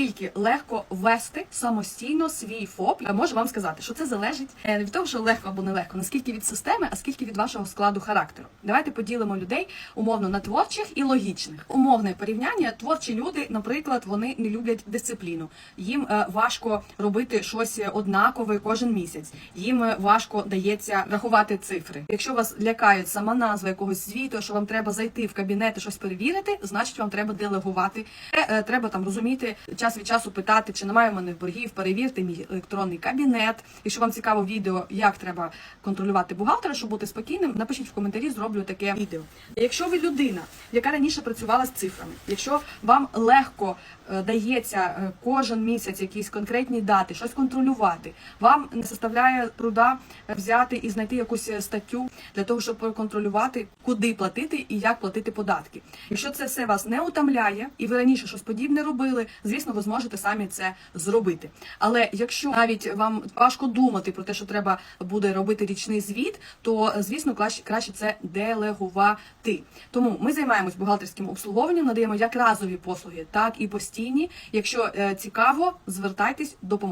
наскільки легко вести самостійно свій ФОП, я можу вам сказати, що це залежить е, не від того, що легко або нелегко, наскільки від системи, а скільки від вашого складу характеру. Давайте поділимо людей умовно на творчих і логічних. Умовне порівняння. Творчі люди, наприклад, вони не люблять дисципліну. Їм е, важко робити щось однакове кожен місяць. Їм е, важко дається рахувати цифри. Якщо вас лякає сама назва якогось звіту, що вам треба зайти в кабінет і щось перевірити, значить вам треба делегувати. Треба там розуміти час від часу питати, чи немає в мене боргів, перевірте мій електронний кабінет. Якщо вам цікаво відео, як треба контролювати бухгалтера, щоб бути спокійним, напишіть в коментарі, зроблю таке відео. Якщо ви людина, яка раніше працювала з цифрами, якщо вам легко е, дається е, кожен місяць якісь конкретні дати, щось контролювати, вам не составляє труда е, взяти і знайти якусь статтю для того, щоб проконтролювати, куди платити і як платити податки. Якщо це все вас не утомляє, і ви раніше щось подібне робили, звісно, ви зможете самі це зробити. Але якщо навіть вам важко думати про те, що треба буде робити річний звіт, то звісно краще це делегувати. Тому ми займаємось бухгалтерським обслуговуванням, надаємо як разові послуги, так і постійні. Якщо е, цікаво, звертайтесь, допоможемо.